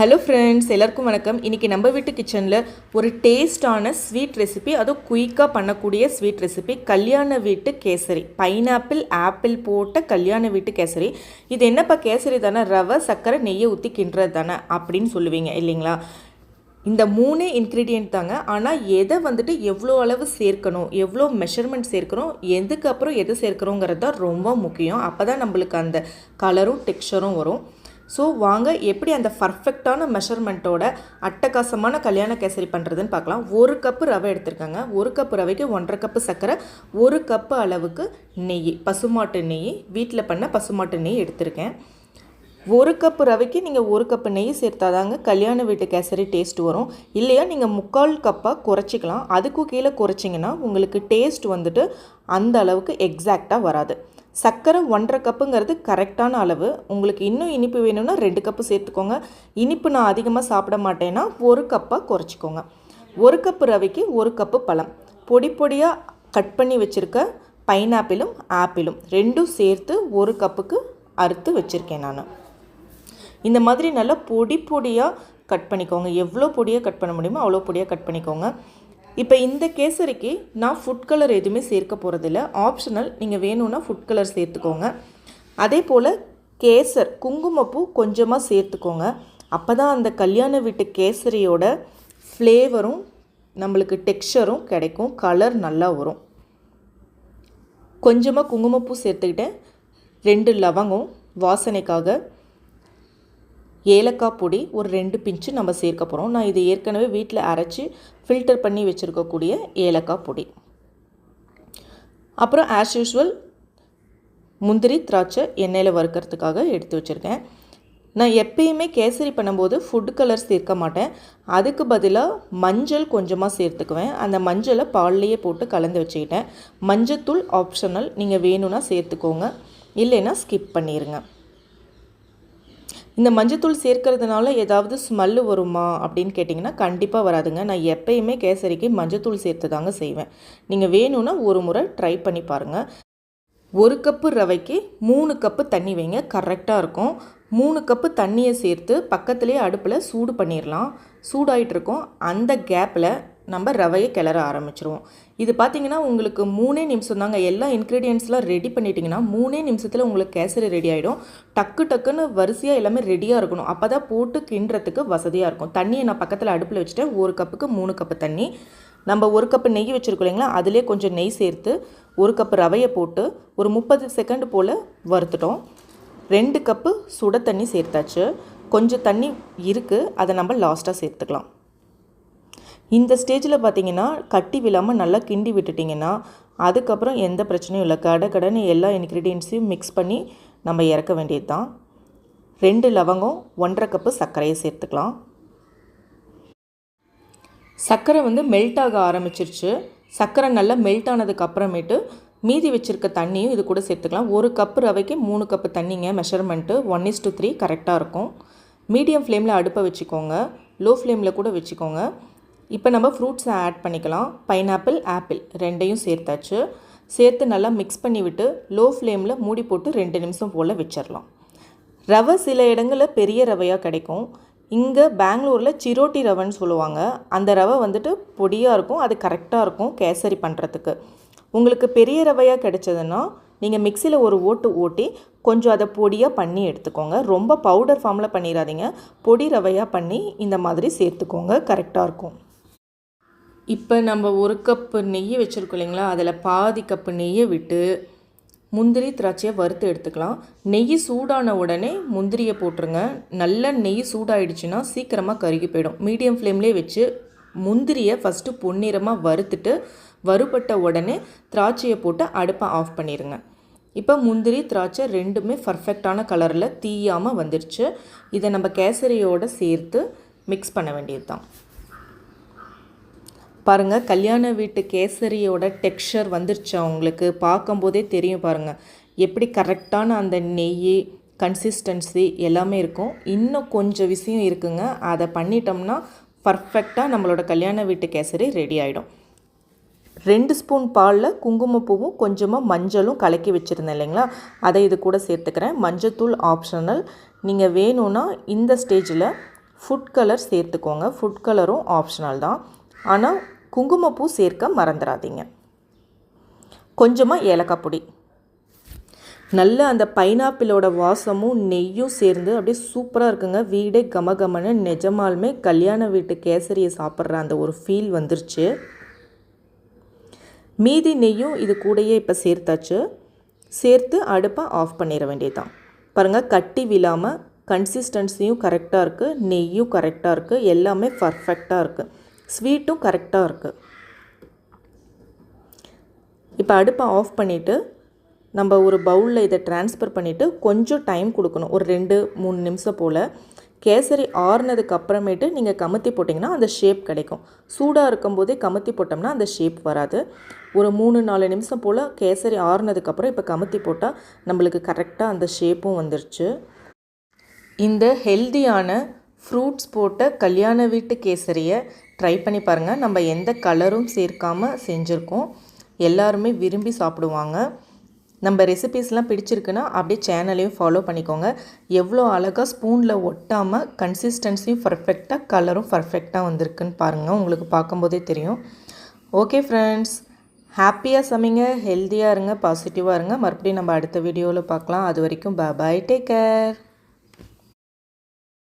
Hello friends எல்லாருக்கும் வணக்கம். இன்றைக்கி நம்ம வீட்டு கிச்சனில் ஒரு டேஸ்டான ஸ்வீட் ரெசிபி அதுவும் குயிக்காக பண்ணக்கூடிய ஸ்வீட் ரெசிபி கல்யாண வீட்டு கேசரி. பைனாப்பிள் ஆப்பிள் போட்ட கல்யாண வீட்டு கேசரி. இது என்னப்பா கேசரி தானே? ரவை சர்க்கரை நெய்யை ஊற்றி கிண்டுறது தானே? அப்படின்னு சொல்லுவீங்க இல்லைங்களா? இந்த மூணே இன்க்ரீடியன்ட் தாங்க. ஆனால் எதை வந்துட்டு எவ்வளோ அளவு சேர்க்கணும் எவ்வளோ மெஷர்மெண்ட் சேர்க்கணும் எதுக்கப்புறம் எது சேர்க்கணுங்கிறது தான் ரொம்ப முக்கியம். அப்போ தான் நம்மளுக்கு அந்த கலரும் டெக்ஸ்டரும் வரும். ஸோ வாங்க எப்படி அந்த பர்ஃபெக்டான மெஷர்மெண்ட்டோட அட்டகாசமான கல்யாண கேசரி பண்ணுறதுன்னு பார்க்கலாம். ஒரு கப்பு ரவை எடுத்திருக்காங்க. ஒரு கப்பு ரவைக்கு ஒன்றரை கப்பு சர்க்கரை ஒரு கப்பு அளவுக்கு நெய் பசுமாட்டு நெய். வீட்டில் பண்ண பசுமாட்டு நெய் எடுத்திருக்கேன். ஒரு கப்பு ரவைக்கு நீங்கள் ஒரு கப்பு நெய் சேர்த்தாதாங்க கல்யாண வீட்டு கேசரி டேஸ்ட் வரும். இல்லையா நீங்கள் முக்கால் கப்பாக குறைச்சிக்கலாம். அதுக்கும் கீழே குறைச்சிங்கன்னா உங்களுக்கு டேஸ்ட் வந்துட்டு அந்த அளவுக்கு எக்ஸாக்டாக வராது. சர்க்கரை ஒன்றரை கப்புங்கிறது கரெக்டான அளவு. உங்களுக்கு இன்னும் இனிப்பு வேணும்னா ரெண்டு கப்பு சேர்த்துக்கோங்க. இனிப்பு நான் அதிகமாக சாப்பிட மாட்டேன்னா ஒரு கப்பாக குறைச்சிக்கோங்க. ஒரு கப்பு ரவைக்கு ஒரு கப்பு பழம். பொடி பொடியாக கட் பண்ணி வச்சுருக்க பைனாப்பிளும் ஆப்பிளும் ரெண்டும் சேர்த்து ஒரு கப்புக்கு அறுத்து வச்சுருக்கேன் நான். இந்த மாதிரி நல்லா பொடி பொடியாக கட் பண்ணிக்கோங்க. எவ்வளோ பொடியாக கட் பண்ண முடியுமோ அவ்வளோ பொடியாக கட் பண்ணிக்கோங்க. இப்போ இந்த கேசரிக்கு நான் ஃபுட் கலர் எதுவுமே சேர்க்க போகிறதில்ல ஆப்ஷனல் நீங்கள் வேணும்னா ஃபுட் கலர் சேர்த்துக்கோங்க. அதே போல் கேசர் குங்குமப்பூ கொஞ்சமாக சேர்த்துக்கோங்க. அப்போ தான் அந்த கல்யாண வீட்டு கேசரியோட ஃப்ளேவரும் நம்மளுக்கு டெக்ஸ்சரும் கிடைக்கும். கலர் நல்லா வரும். கொஞ்சமாக குங்குமப்பூ சேர்த்துக்கிட்டேன். ரெண்டு லவங்கம் வாசனைக்காக. ஏலக்காய் பொடி ஒரு ரெண்டு பிஞ்சு நம்ம சேர்க்க போகிறோம் நான் இது ஏற்கனவே வீட்டில் அரைச்சி ஃபில்டர் பண்ணி வச்சுருக்கக்கூடிய ஏலக்காய் பொடி. அப்புறம் ஆஸ் யூஷுவல் முந்திரி திராட்சை எண்ணெயில் வறுக்கிறதுக்காக எடுத்து வச்சுருக்கேன். நான் எப்பயுமே கேசரி பண்ணும்போது ஃபுட் கலர் சேர்க்க மாட்டேன். அதுக்கு பதிலாக மஞ்சள் கொஞ்சமாக சேர்த்துக்குவேன். அந்த மஞ்சளை பால்லையே போட்டு கலந்து வச்சுக்கிட்டேன். மஞ்சத்தூள் ஆப்ஷனல் நீங்கள் வேணும்னா சேர்த்துக்கோங்க. இல்லைன்னா ஸ்கிப் பண்ணிடுங்க இந்த மஞ்சத்தூள் சேர்க்கறதுனால ஏதாவது ஸ்மெல்லு வருமா அப்படின்னு கேட்டிங்கன்னா கண்டிப்பாக வராதுங்க. நான் எப்பயுமே கேசரிக்கு மஞ்சத்தூள் சேர்த்து தாங்க செய்வேன். நீங்கள் வேணும்னா ஒரு முறை ட்ரை பண்ணி பாருங்கள் ஒரு கப்பு ரவைக்கு மூணு கப்பு தண்ணி வைங்க. கரெக்டாக இருக்கும். மூணு கப்பு தண்ணியை சேர்த்து பக்கத்துலேயே அடுப்பில் சூடு பண்ணிடலாம் சூடாயிட்டு இருக்கோம் அந்த கேப்பில் நம்ம ரவையை கிளற ஆரம்பிச்சிருவோம். இது பார்த்திங்கன்னா உங்களுக்கு மூணே நிமிஷம் தாங்க. எல்லா இன்க்ரீடியன்ஸ்லாம் ரெடி பண்ணிட்டீங்கன்னா மூணே நிமிஷத்தில் உங்களுக்கு கேசரி ரெடி ஆகிடும் டக்கு டக்குன்னு வரிசையாக எல்லாமே ரெடியாக இருக்கணும். அப்போ தான் போட்டு கிண்டுறதுக்கு வசதியாக இருக்கும். தண்ணியை நான் பக்கத்தில் அடுப்பில் வச்சுட்டேன். ஒரு கப்புக்கு மூணு கப்பு தண்ணி. நம்ம ஒரு கப்பு நெய் வச்சுருக்கோம் இல்லைங்களா? அதிலே கொஞ்சம் நெய் சேர்த்து ஒரு கப்பு ரவையை போட்டு ஒரு முப்பது செகண்ட் போல் வறுத்துட்டோம். ரெண்டு கப்பு சுட தண்ணி சேர்த்தாச்சு. கொஞ்சம் தண்ணி இருக்குது அதை நம்ம லாஸ்ட்டாக சேர்த்துக்கலாம். இந்த ஸ்டேஜில் பார்த்தீங்கன்னா கட்டி விழாமல் நல்லா கிண்டி விட்டுட்டிங்கன்னா அதுக்கப்புறம் எந்த பிரச்சனையும் இல்லை. கடை கடைன்னு எல்லா இன்க்ரீடியன்ஸையும் மிக்ஸ் பண்ணி நம்ம இறக்க வேண்டியது தான் ரெண்டு லவங்கம் ஒன்றரை கப்பு சர்க்கரையை சேர்த்துக்கலாம். சர்க்கரை வந்து மெல்ட் ஆக ஆரம்பிச்சிருச்சு. சர்க்கரை நல்லா மெல்ட் ஆனதுக்கு அப்புறமேட்டு மீதி வச்சுருக்க தண்ணியும் இது கூட சேர்த்துக்கலாம். ஒரு கப்பு ரவைக்கு மூணு cup தண்ணிங்க measurement one is to three கரெக்டாக இருக்கும். மீடியம் ஃப்ளேமில் அடுப்பை வச்சுக்கோங்க. லோ ஃப்ளேமில் கூட வச்சுக்கோங்க. இப்போ நம்ம ஃப்ரூட்ஸை ஆட் பண்ணிக்கலாம். பைனாப்பிள் ஆப்பிள் ரெண்டையும் சேர்த்தாச்சு. சேர்த்து நல்லா மிக்ஸ் பண்ணிவிட்டு லோ ஃப்ளேமில் மூடி போட்டு ரெண்டு நிமிஷம் போல் வச்சிடலாம் ரவை சில இடங்களில் பெரிய ரவையாக கிடைக்கும். இங்கே பெங்களூரில் சிரோட்டி ரவைன்னு சொல்லுவாங்க. அந்த ரவை வந்துட்டு பொடியாக இருக்கும். அது கரெக்டாக இருக்கும் கேசரி பண்ணுறதுக்கு உங்களுக்கு பெரிய ரவையாக கிடைச்சதுன்னா நீங்கள் மிக்சியில் ஒரு ஓட்டு ஓட்டி கொஞ்சம் அதை பொடியாக பண்ணி எடுத்துக்கோங்க. ரொம்ப பவுடர் ஃபார்மில் பண்ணிடாதீங்க பொடி ரவையாக பண்ணி இந்த மாதிரி சேர்த்துக்கோங்க. கரெக்டாக இருக்கும். இப்போ நம்ம ஒரு கப்பு நெய் வச்சுருக்கோம் இல்லைங்களா? அதில் பாதி கப்பு நெய்யை விட்டு முந்திரி திராட்சையை வறுத்து எடுத்துக்கலாம். நெய் சூடான உடனே முந்திரியை போட்டுருங்க. நல்ல நெய் சூடாயிடுச்சுன்னா சீக்கிரமாக கருகி போயிடும். மீடியம் ஃப்ளேம்லேயே வச்சு முந்திரியை ஃபஸ்ட்டு பொன்னிறமாக வறுத்துட்டு வறுபட்ட உடனே திராட்சையை போட்டு அடுப்பை ஆஃப் பண்ணிடுங்க இப்போ முந்திரி திராட்சை ரெண்டுமே பர்ஃபெக்டான கலரில் தீயாமல் வந்துடுச்சு இதை நம்ம கேசரியோடு சேர்த்து மிக்ஸ் பண்ண வேண்டியது தான் பாருங்கள் கல்யாண வீட்டு கேசரியோட டெக்ஸ்சர் வந்துருச்சு உங்களுக்கு பார்க்கும்போதே தெரியும் பாருங்கள் எப்படி கரெக்டான அந்த நெய் கன்சிஸ்டன்சி எல்லாமே இருக்கும். இன்னும் கொஞ்சம் விஷயம் இருக்குங்க. அதை பண்ணிட்டோம்னா பர்ஃபெக்டாக நம்மளோட கல்யாண வீட்டு கேசரி ரெடி ஆகிடும் ரெண்டு ஸ்பூன் பாலில் குங்குமப்பூவும் கொஞ்சமாக மஞ்சளும் கலக்கி வச்சுருந்தேன் இல்லைங்களா? அதை இது கூட சேர்த்துக்கிறேன். மஞ்சத்தூள் ஆப்ஷனல் நீங்கள் வேணும்னா இந்த ஸ்டேஜில் ஃபுட் கலர் சேர்த்துக்கோங்க. ஃபுட் கலரும் ஆப்ஷனல் தான். ஆனால் குங்குமப்பூ சேர்க்க மறந்துடாதீங்க கொஞ்சமாக ஏலக்காய் பொடி. நல்ல அந்த பைனாப்பிளோட வாசமும் நெய்யும் சேர்ந்து அப்படியே சூப்பராக இருக்குங்க. வீடே கமகமன்னு நிஜமாலுமே கல்யாண வீட்டு கேசரியை சாப்பிட்ற அந்த ஒரு ஃபீல் வந்துருச்சு. மீதி நெய்யும் இது கூடயே இப்போ சேர்த்தாச்சு. சேர்த்து அடுப்பை ஆஃப் பண்ணிட வேண்டியதுதான். பாருங்கள் கட்டி விழாமல் கன்சிஸ்டன்சியும் கரெக்டாக இருக்குது நெய்யும் கரெக்டாக இருக்குது எல்லாமே பர்ஃபெக்டாக இருக்குது ஸ்வீட்டும் கரெக்டாக இருக்குது இப்போ அடுப்பை ஆஃப் பண்ணிவிட்டு நம்ம ஒரு பவுலில் இதை ட்ரான்ஸ்ஃபர் பண்ணிவிட்டு கொஞ்சம் டைம் கொடுக்கணும். ஒரு ரெண்டு மூணு நிமிஷம் போல். கேசரி ஆறுனதுக்கு அப்புறமேட்டு நீங்கள் கமுத்தி போட்டிங்கன்னா அந்த ஷேப் கிடைக்கும். சூடாக இருக்கும்போதே கமுத்தி போட்டோம்னா அந்த ஷேப் வராது. ஒரு மூணு நாலு நிமிஷம் போல் கேசரி ஆறுனதுக்கப்புறம் இப்போ கமுத்தி போட்டால் நம்மளுக்கு கரெக்டாக அந்த ஷேப்பும் வந்துருச்சு. இந்த ஹெல்தியான ஃப்ரூட்ஸ் போட்ட கல்யாண வீட்டு கேசரியை ட்ரை பண்ணி பாருங்கள் நம்ம எந்த கலரும் சேர்க்காமல் செஞ்சுருக்கோம். எல்லாருமே விரும்பி சாப்பிடுவாங்க. நம்ம ரெசிபீஸ்லாம் பிடிச்சிருக்குன்னா அப்படியே சேனலையும் ஃபாலோ பண்ணிக்கோங்க. எவ்வளோ அழகாக ஸ்பூனில் ஒட்டாமல் கன்சிஸ்டன்சியும் பர்ஃபெக்டாக கலரும் பர்ஃபெக்டாக வந்திருக்குன்னு பாருங்கள் உங்களுக்கு பார்க்கும்போதே தெரியும். ஓகே ஃப்ரெண்ட்ஸ் ஹாப்பியாக சமைங்க ஹெல்த்தியாக இருங்க பாசிட்டிவாக இருங்க. மறுபடியும் நம்ம அடுத்த வீடியோவில் பார்க்கலாம். அது வரைக்கும் பாய் டேக் கேர்